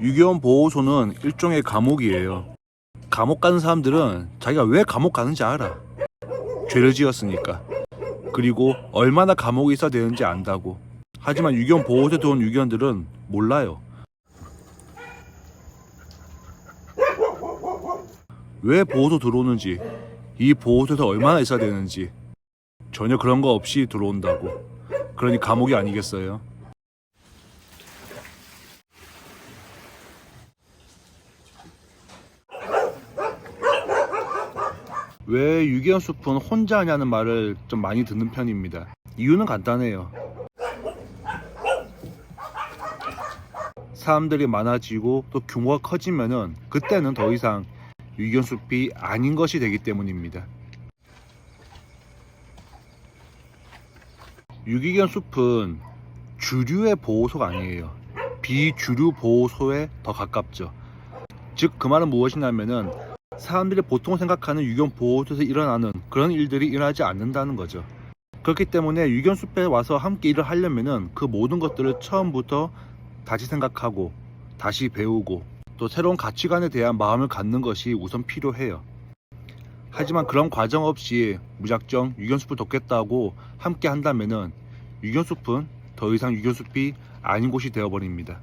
유기원 보호소는 일종의 감옥이에요. 감옥 가는 사람들은 자기가 왜 감옥 가는지 알아. 죄를 지었으니까. 그리고 얼마나 감옥에 있어야 되는지 안다고. 하지만 유기원 보호소에 들어온 유기원들은 몰라요. 왜 보호소 들어오는지, 이 보호소에서 얼마나 있어야 되는지 전혀 그런 거 없이 들어온다고. 그러니 감옥이 아니겠어요? 왜 유기견 숲은 혼자 하냐는 말을 좀 많이 듣는 편입니다. 이유는 간단해요. 사람들이 많아지고 또 규모가 커지면은 그때는 더 이상 유기견 숲이 아닌 것이 되기 때문입니다. 유기견 숲은 주류의 보호소가 아니에요. 비주류 보호소에 더 가깝죠. 즉 그 말은 무엇이냐면은 사람들이 보통 생각하는 유견 보호소에서 일어나는 그런 일들이 일어나지 않는다는 거죠. 그렇기 때문에 유견 숲에 와서 함께 일을 하려면은 그 모든 것들을 처음부터 다시 생각하고 다시 배우고 또 새로운 가치관에 대한 마음을 갖는 것이 우선 필요해요. 하지만 그런 과정 없이 무작정 유견 숲을 돕겠다고 함께 한다면은 유견 숲은 더 이상 유견 숲이 아닌 곳이 되어버립니다.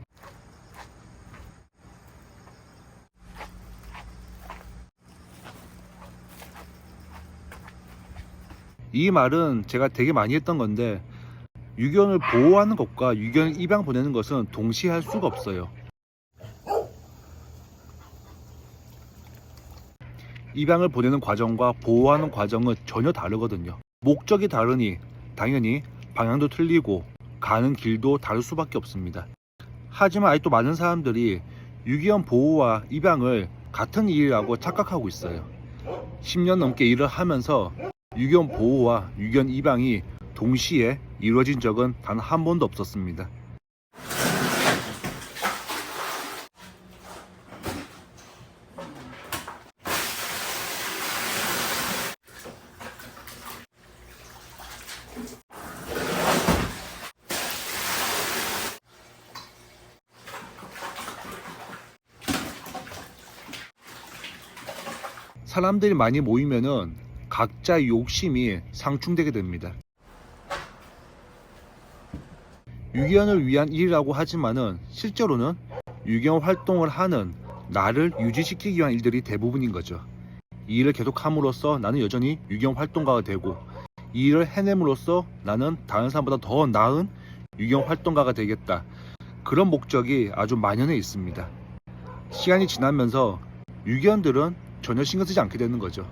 이 말은 제가 되게 많이 했던 건데 유견을 보호하는 것과 유견 입양 보내는 것은 동시에 할 수가 없어요. 입양을 보내는 과정과 보호하는 과정은 전혀 다르거든요. 목적이 다르니 당연히 방향도 틀리고 가는 길도 다를 수밖에 없습니다. 하지만 아직도 많은 사람들이 유기견 보호와 입양을 같은 일이라고 착각하고 있어요. 10년 넘게 일을 하면서 유견 보호와 유견 입양이 동시에 이루어진 적은 단 한 번도 없었습니다. 사람들이 많이 모이면은 각자의 욕심이 상충되게 됩니다. 유기견을 위한 일이라고 하지만은 실제로는 유기견 활동을 하는 나를 유지시키기 위한 일들이 대부분인 거죠. 이 일을 계속함으로써 나는 여전히 유기견 활동가가 되고 이 일을 해냄으로써 나는 다른 사람보다 더 나은 유기견 활동가가 되겠다. 그런 목적이 아주 만연해 있습니다. 시간이 지나면서 유기견들은 전혀 신경 쓰지 않게 되는 거죠.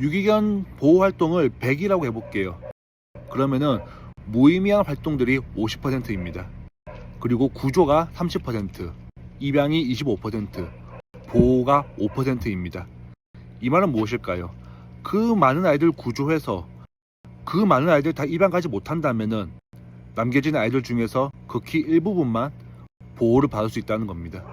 유기견 보호 활동을 100이라고 해볼게요. 그러면은 무의미한 활동들이 50%입니다. 그리고 구조가 30%, 입양이 25%, 보호가 5%입니다. 이 말은 무엇일까요? 그 많은 아이들 구조해서 그 많은 아이들 다 입양 가지 못한다면은 남겨진 아이들 중에서 극히 일부분만 보호를 받을 수 있다는 겁니다.